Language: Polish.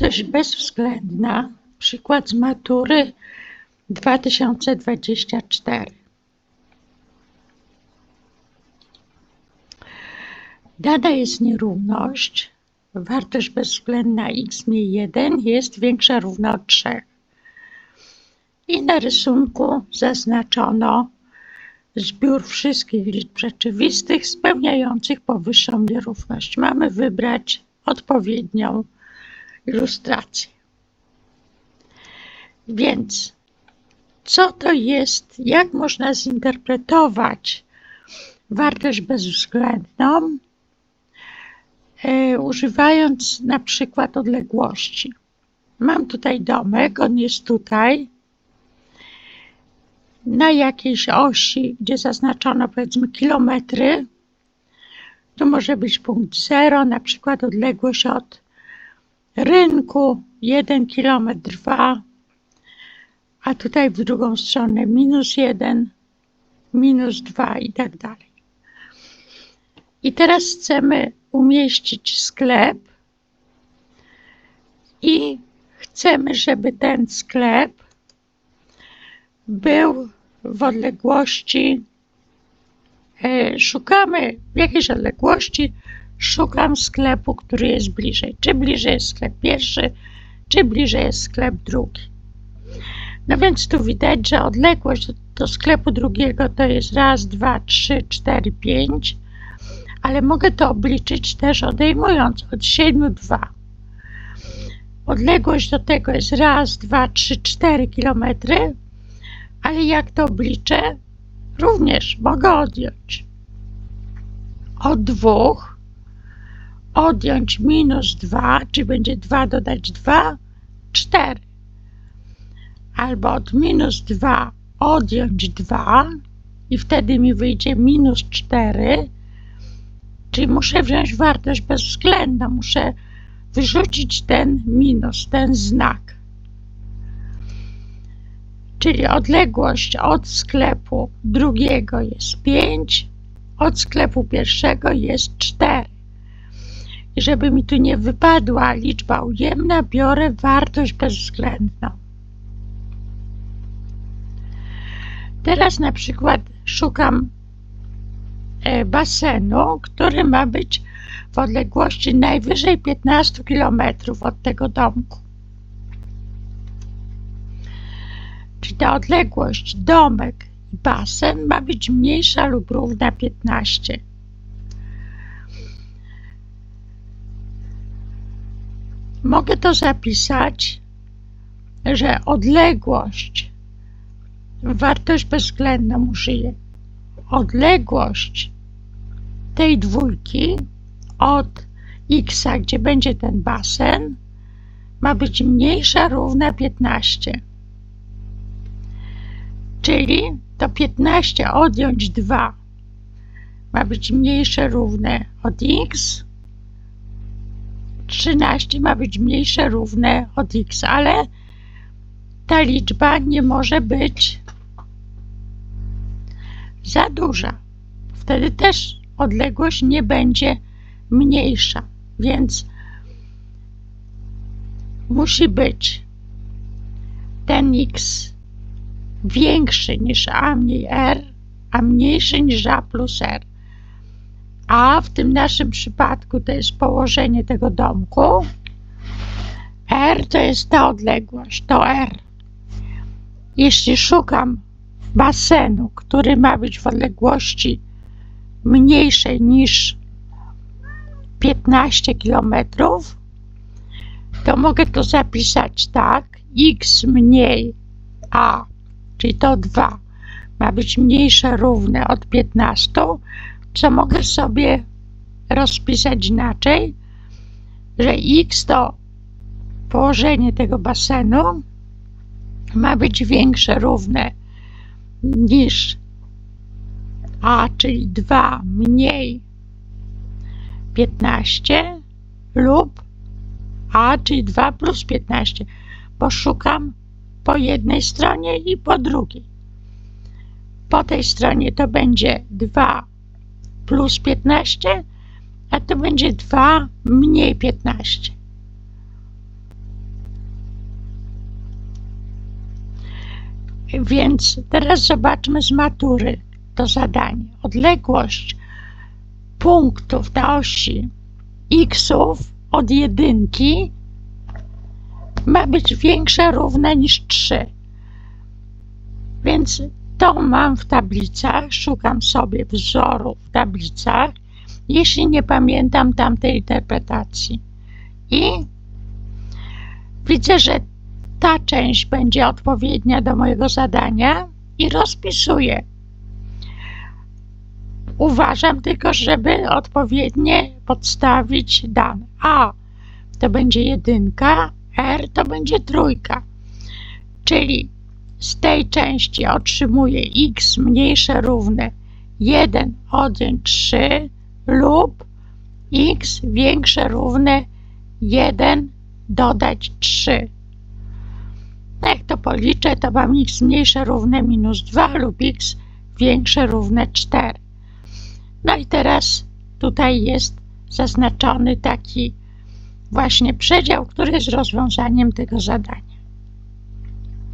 Wartość bezwzględna. Przykład z matury 2024. Dana jest nierówność. Wartość bezwzględna x mniej 1 jest większa równa od 3. I na rysunku zaznaczono zbiór wszystkich liczb rzeczywistych spełniających powyższą nierówność. Mamy wybrać odpowiednią ilustrację. Więc co to jest, jak można zinterpretować wartość bezwzględną, e, używając na przykład odległości. Mam tutaj domek, on jest tutaj, na jakiejś osi, gdzie zaznaczono powiedzmy kilometry, to może być punkt zero, na przykład odległość od rynku 1 km 2, a tutaj w drugą stronę minus 1, minus 2 i tak dalej. I teraz chcemy umieścić sklep i chcemy, żeby ten sklep był w odległości, e, szukamy w jakiejś odległości, szukam sklepu, który jest bliżej. Czy bliżej jest sklep pierwszy, czy bliżej jest sklep drugi. No więc tu widać, że odległość do, do sklepu drugiego to jest raz, dwa, trzy, cztery, pięć, ale mogę to obliczyć też odejmując od 7, 2. Odległość do tego jest raz, dwa, trzy, cztery kilometry, ale jak to obliczę? Również mogę odjąć od dwóch, odjąć minus 2, czy będzie 2 dodać 2, 4. Albo od minus 2 odjąć 2 i wtedy mi wyjdzie minus 4, czyli muszę wziąć wartość bezwzględną, muszę wyrzucić ten minus, ten znak czyli odległość od sklepu drugiego jest 5, od sklepu pierwszego jest 4. Żeby mi tu nie wypadła liczba ujemna, biorę wartość bezwzględną. Teraz na przykład szukam e, basenu, który ma być w odległości najwyżej 15 km od tego domku. Czyli ta odległość domek i basen ma być mniejsza lub równa 15. Mogę to zapisać, że odległość, wartość bezwzględną użyję, odległość tej dwójki od x, gdzie będzie ten basen, ma być mniejsza równa 15 czyli to 15 odjąć 2 ma być mniejsze równe od x, 13 ma być mniejsze równe od x, ale ta liczba nie może być za duża. Wtedy też odległość nie będzie mniejsza, więc musi być ten x większy niż a mniej r, a mniejszy niż a plus r. A w tym naszym przypadku to jest położenie tego domku. R to jest ta odległość, to R. Jeśli szukam basenu, który ma być w odległości mniejszej niż 15 km, to mogę to zapisać tak, x mniej a czyli to 2 ma być mniejsze równe od 15, co mogę sobie rozpisać inaczej, że x to położenie tego basenu ma być większe równe niż a, czyli 2 mniej 15 lub a, czyli 2 plus 15, bo szukam po jednej stronie i po drugiej. Po tej stronie to będzie 2 plus 15, a to będzie 2 mniej 15. Więc teraz zobaczmy z matury to zadanie. Odległość punktów na osi x od jedynki ma być większa równa niż 3. Więc to mam w tablicach, szukam sobie wzoru w tablicach, jeśli nie pamiętam tamtej interpretacji. I widzę, że ta część będzie odpowiednia do mojego zadania i rozpisuję. Uważam tylko, żeby odpowiednie podstawić dane. A to będzie jedynka, R to będzie trójka. Czyli z tej części otrzymuję x mniejsze równe 1 odjąć 3 lub x większe równe 1 dodać 3. Jak to policzę, to mam x mniejsze równe minus 2 lub x większe równe 4. No i teraz tutaj jest zaznaczony taki właśnie przedział, który jest rozwiązaniem tego zadania.